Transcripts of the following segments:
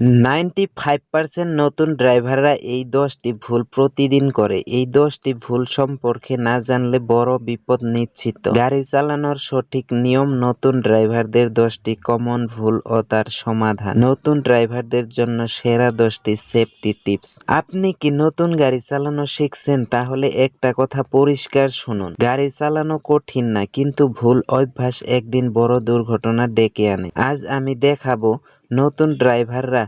Ninety five percent নতুন ড্রাইভাররা এই দশটি ভুল প্রতিদিন করে। এই দশটি ভুল সম্পর্কে না জানলে বড় বিপদ নিশ্চিত। গাড়ি চালানোর সঠিক নিয়ম নতুন ড্রাইভারদের দশটি কমন ভুল ও তার সমাধান। নতুন ড্রাইভারদের জন্য সেরা দশটি সেফটি টিপস। আপনি কি নতুন গাড়ি চালানো শিখছেন? তাহলে একটা কথা পরিষ্কার শুনুন। গাড়ি চালানো কঠিন না, কিন্তু ভুল অভ্যাস একদিন বড় দুর্ঘটনা ডেকে আনে। আজ আমি দেখাবো নতুন ড্রাইভাররা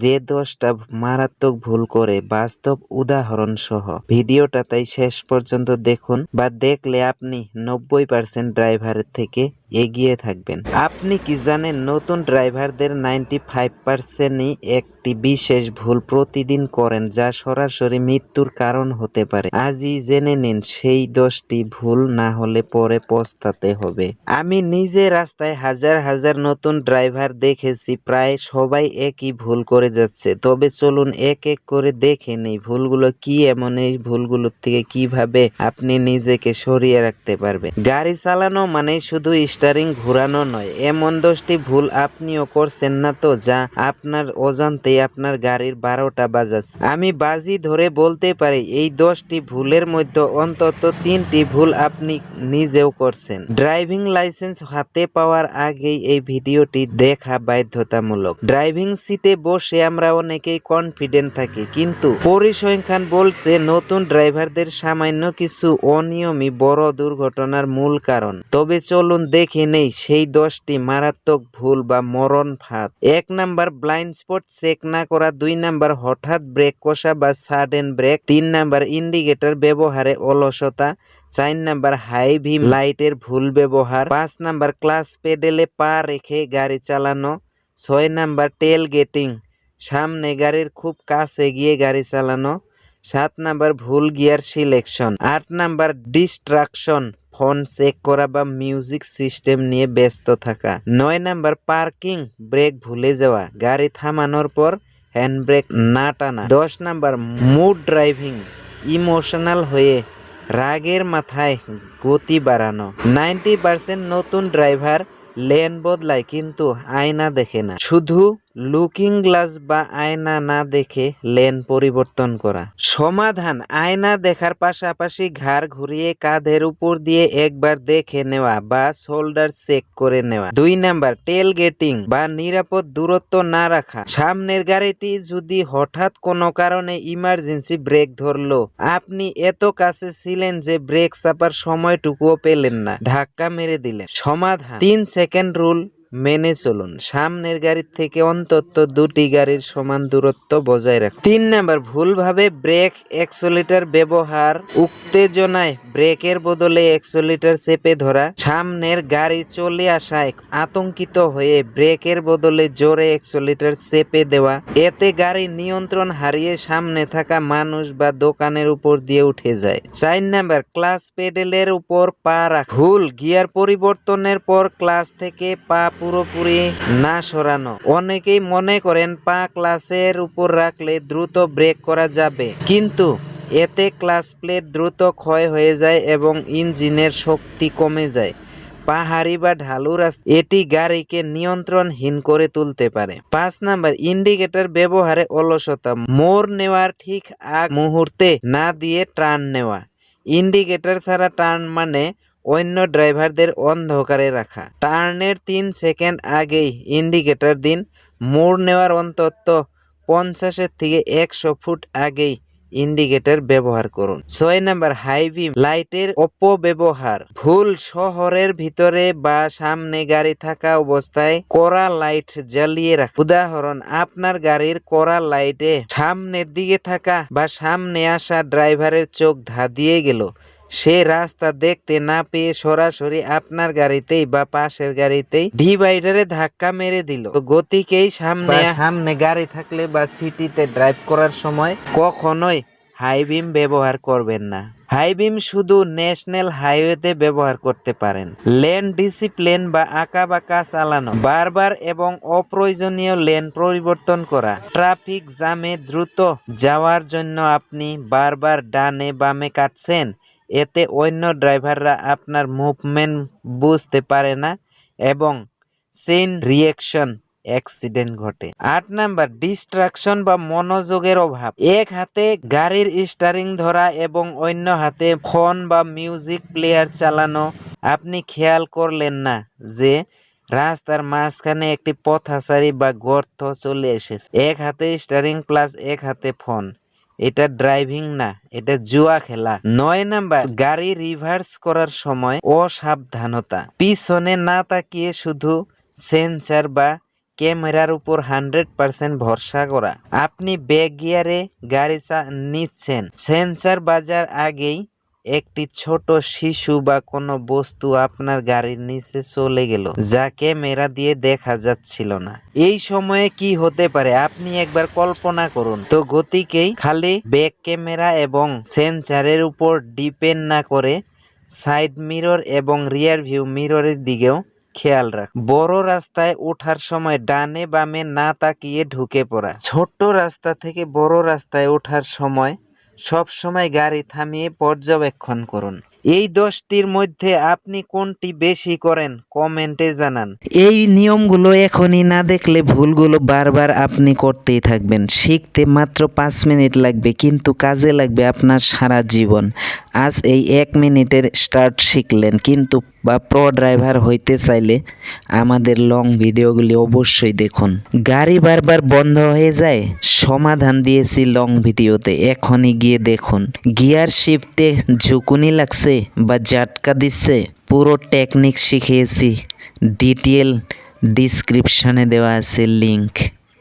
যে দশটা মারাত্মক ভুল করে বাস্তব উদাহরণ সহ ভিডিওটা তাই শেষ পর্যন্ত দেখুন বা দেখলে আপনি নব্বই পার্সেন্ট ড্রাইভারের থেকে এগিয়ে থাকবেন। আপনি কি জানেন নতুন ড্রাইভারদের নাইনটি ফাইভ পার্সেন্টই একটি বিশেষ ভুল প্রতিদিন করেন যা সরাসরি মৃত্যুর কারণ হতে পারে? আজই জেনে নিন সেই দশটি ভুল না হলে পরে পস্তাতে হবে। আমি নিজে রাস্তায় হাজার হাজার নতুন ড্রাইভার দেখেছি, প্রায় সবাই একই ভুল করে যাচ্ছে। তবে চলুন এক এক করে দেখে নেই ভুলগুলো কি এমন, এই ভুলগুলোর থেকে কীভাবে আপনি নিজেকে সরিয়ে রাখতে পারবেন। গাড়ি চালানো মানে শুধু স্টারিং ঘুরানো নয়, এমন দশটি ভুল আপনিও করছেন না তো, যা আপনার অজান্তে আপনার গাড়ির বারোটা বাজাচ্ছে। আমি বাজি ধরে বলতে পারি, এই দশটি ভুলের মধ্যে অন্তত তিনটি ভুল আপনি নিজেও করছেন। ড্রাইভিং লাইসেন্স হাতে পাওয়ার আগেই এই ভিডিওটি দেখা বাধ্যতামূলক। ড্রাইভিং সিটে বসে আমরা অনেকেই কনফিডেন্ট থাকি। কিন্তু পরিসংখ্যান বলছে নতুন ড্রাইভারদের সামান্য কিছু অনিয়মই বড় দুর্ঘটনার মূল কারণ। তবে চলুন দেখে নেই সেই দশটি মারাত্মক ভুল বা মরণ ফাঁদ। এক নাম্বার ব্লাইন্ড স্পট চেক না করা, দুই নাম্বার হঠাৎ ব্রেক কষা বা সাডেন ব্রেক তিন নাম্বার ইন্ডিকেটর ব্যবহারে অলসতা, চার নাম্বার হাই ভিম লাইটের ভুল ব্যবহার, পাঁচ নাম্বার ক্লাস পেডেলে পা রেখে গাড়ি চালানো, ছয় নাম্বার টেল গেটিং সামনে গাড়ির খুব কাছে গিয়ে গাড়ি চালানো। সাত নাম্বার ভুল গিয়ার সিলেকশন। আট নাম্বার ডিস্ট্রাকশন। ফোন চেক করা বা মিউজিক সিস্টেম নিয়ে ব্যস্ত থাকা। নয় নাম্বার পার্কিং। ব্রেক ভুলে যাওয়া। গাড়ি থামানোর পর হ্যান্ড ব্রেক না টানা। দশ নাম্বার মুড ড্রাইভিং। ইমোশনাল হয়ে রাগের মাথায় গতি বাড়ানো। নাইনটি পার্সেন্ট নতুন ড্রাইভার লেন বদলায়, কিন্তু আয়না দেখে না। শুধু লুকিং গ্লাস বা আয়না না দেখে লেন পরিবর্তন করা। সমাধান, আয়না দেখার পাশাপাশি ঘাড় ঘুরিয়ে কাঁধের উপর দিয়ে একবার দেখে নেওয়া বা শোল্ডার চেক করে নেওয়া। দুই নাম্বার টেল গেটিং বা নিরাপদ দূরত্ব না রাখা। সামনের গাড়িটি যদি হঠাৎ কোনো কারণে ইমার্জেন্সি ব্রেক ধরলো, আপনি এত কাছে ছিলেন যে ব্রেক চাপার সময়টুকুও পেলেন না। ধাক্কা মেরে দিলেন। সমাধান, তিন সেকেন্ড রুল মেনে চলুন, সামনের গাড়ির থেকে অন্তত দুটি গাড়ির সমান দূরত্ব বজায় রাখুন। তিন নাম্বার, ভুলভাবে ব্রেক লিটার ব্যবহার, উত্তেজনায় ব্রেকের বদলে লিটার চেপে ধরা, সামনের গাড়ি চলে আসায় আতঙ্কিত হয়ে ব্রেকের বদলে জোরে লিটার চেপে দেওয়া, এতে গাড়ি নিয়ন্ত্রণ হারিয়ে সামনে থাকা মানুষ বা দোকানের উপর দিয়ে উঠে যায়। চার নাম্বার, ক্লাস পেডেলের উপর পা রাখা ভুল গিয়ার পরিবর্তনের পর ক্লাস থেকে পা পুরোপুরি না সরানো। অনেকেই মনে করেন পা ক্লাসের উপর রাখলে দ্রুত ব্রেক করা যাবে। কিন্তু এতে ক্লাস প্লেট দ্রুত ক্ষয় হয়ে যায় এবং ইঞ্জিনের শক্তি কমে যায়। পাহাড়ি বা ঢালু রাস্তা, এটি গাড়িকে নিয়ন্ত্রণহীন করে তুলতে পারে। পাঁচ নাম্বার, ইন্ডিকেটর ব্যবহারে অলসতা। মোড় নেওয়ার ঠিক আগ মুহূর্তে না দিয়ে টার্ন নেওয়া। ইন্ডিকেটর ছাড়া টার্ন মানে অন্য ড্রাইভারদের অন্ধকারে রাখা। টার্নের তিন সেকেন্ড আগেই ইন্ডিকেটর দিন। মোড় নেওয়ার অন্তত পঞ্চাশের থেকে একশো ফুট আগেই ইন্ডিকেটর ব্যবহার করুন। ছয় নাম্বার হাইভিম লাইটের অপব্যবহার। ভুল শহরের ভিতরে বা সামনে গাড়ি থাকা অবস্থায় কড়া লাইট জ্বালিয়ে রাখা। উদাহরণ, আপনার গাড়ির কড়া লাইটে সামনের দিকে থাকা বা সামনে আসা ড্রাইভারের চোখ ধাঁধিয়ে গেল। সে রাস্তা দেখতে না পেয়ে সরাসরি আপনার গাড়িতেই বা পাশের গাড়িতেই ডিভাইডারে ধাক্কা মেরে দিল। গতিকেই সামনে সামনে গাড়ি থাকলে বা সিটিতে ড্রাইভ করার সময় কখনোই হাই বিম ব্যবহার করবেন না। হাই বিম শুধু ন্যাশনাল হাইওয়েতে ব্যবহার করতে পারেন। লেন ডিসিপ্লিন বা আঁকা বাঁকা চালানো বারবার এবং অপ্রয়োজনীয় লেন পরিবর্তন করা ট্রাফিক জ্যামে দ্রুত যাওয়ার জন্য আপনি বারবার ডানে বামে কাটছেন এতে অন্য ড্রাইভাররা আপনার মুভমেন্ট বুঝতে পারে না এবং চেইন রিয়েকশন অ্যাক্সিডেন্ট ঘটে। আট নাম্বার ডিস্ট্রাকশন বা মনোযোগের অভাব। এক হাতে গাড়ির স্টারিং ধরা এবং অন্য হাতে ফোন বা মিউজিক প্লেয়ার চালানো। আপনি খেয়াল করলেন না যে রাস্তার মাঝখানে একটি পথাচারী বা গর্ত চলে এসেছে। এক হাতে স্টারিং প্লাস এক হাতে ফোন এটা ড্রাইভিং না, এটা জুয়া খেলা। নয় নাম্বার, গাড়ি রিভার্স করার সময় অসাবধানতা। পিছনে না তাকিয়ে শুধু সেন্সার বা ক্যামেরার উপর হান্ড্রেড পার্সেন্ট ভরসা করা। আপনি ব্যাক গিয়ারে গাড়ি নিচ্ছেন। সেন্সার বাজার আগেই একটি ছোট শিশু বা কোনো বস্তু আপনার গাড়ির নিচে চলে গেল, যা ক্যামেরা দিয়ে দেখা যাচ্ছিল না। এই সময়ে কি হতে পারে? আপনি একবার কল্পনা করুন। তো গতিকেই খালি ব্যাক ক্যামেরা এবং সেন্সারের উপর ডিপেন্ড না করে সাইড মিরর এবং রিয়ার ভিউ মিররের দিকেও খেয়াল রাখ। বড় রাস্তায় ওঠার সময় ডানে বামে না তাকিয়ে ঢুকে পড়া। ছোট্ট রাস্তা থেকে বড় রাস্তায় ওঠার সময় সব সময় গাড়ি থামিয়ে পর্যবেক্ষণ করুন। এই দশটির মধ্যে আপনি কোনটি বেশি করেন? কমেন্টে জানান। এই নিয়মগুলো এখনই না দেখলে ভুলগুলো বারবার আপনি করতেই থাকবেন। শিখতে মাত্র পাঁচ মিনিট লাগবে, কিন্তু কাজে লাগবে আপনার সারা জীবন। আজ এই এক মিনিটের স্টার্ট শিখলেন, কিন্তু বা প্রো ড্রাইভার হইতে চাইলে আমাদের লং ভিডিওগুলি অবশ্যই দেখুন। গাড়ি বারবার বন্ধ হয়ে যায়? সমাধান দিয়েছি লং ভিডিওতে এখনই গিয়ে দেখুন। গিয়ার শিফটে ঝুঁকুনি লাগছে? বা জাটকা দিচ্ছে পুরো টেকনিক শিখিয়েছি। ডিটেল ডিসক্রিপশানে দেওয়া আছে লিঙ্ক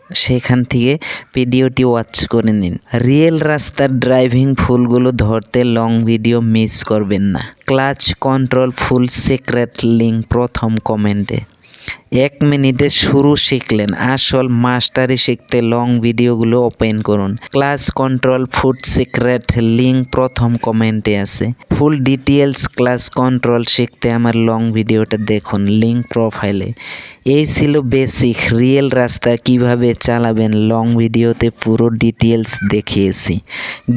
সেখান থেকে ভিডিওটি ওয়াচ করে নিন। রিয়েল রাস্তার ড্রাইভিং ফুলগুলো ধরতে লং ভিডিও মিস করবেন না। Clutch control full secret link প্রথম কমেন্টে এক মিনিটে শুরু শিখলেন। আসল মাস্টারি শিখতে লং ভিডিওগুলো ওপেন করুন। Class control food secret link প্রথম কমেন্টে আছে। ফুল ডিটেলস ক্লাস কন্ট্রোল শিখতে আমার লং ভিডিওটা দেখুন লিঙ্ক প্রোফাইলে এই ছিল বেসিক রিয়েল রাস্তা কীভাবে চালাবেন লং ভিডিওতে পুরো ডিটেলস দেখিয়েছি।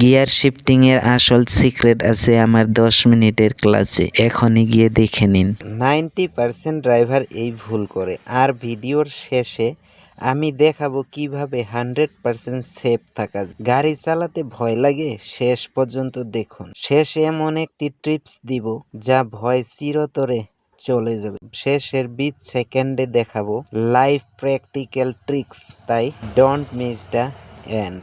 গিয়ার শিফটিংয়ের আসল সিক্রেট আছে আমার দশ মিনিটের ক্লাসে এখনই গিয়ে দেখে নিন। নাইনটি পার্সেন্ট ড্রাইভার এই ভুল করে আর ভিডিওর শেষে আমি দেখাবো কীভাবে হান্ড্রেড পার্সেন্ট সেফ থাকা গাড়ি চালাতে ভয় লাগে? শেষ পর্যন্ত দেখুন। শেষে এমন একটি ট্রিপস দিব যা ভয় চিরতরে চলে যাবে। শেষের বিশ সেকেন্ডে দেখাবো লাইভ প্র্যাকটিক্যাল ট্রিক্স, তাই ডোন্ট মিস দ্য এন্ড।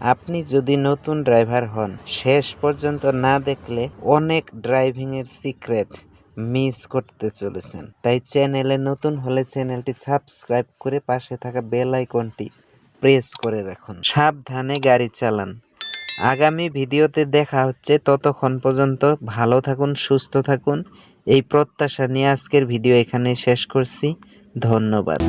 আপনি যদি নতুন ড্রাইভার হন, শেষ পর্যন্ত না দেখলে অনেক ড্রাইভিংয়ের সিক্রেট। মিস করতে চলেছেন। তাই চ্যানেলে নতুন হলে চ্যানেলটি সাবস্ক্রাইব করে পাশে থাকা বেল আইকনটি প্রেস করে রাখুন। সাবধানে গাড়ি চালান। আগামী ভিডিওতে দেখা হচ্ছে। ততক্ষণ পর্যন্ত ভালো থাকুন, সুস্থ থাকুন। এই প্রত্যাশা নিয়ে আজকের ভিডিও এখানে শেষ করছি। ধন্যবাদ।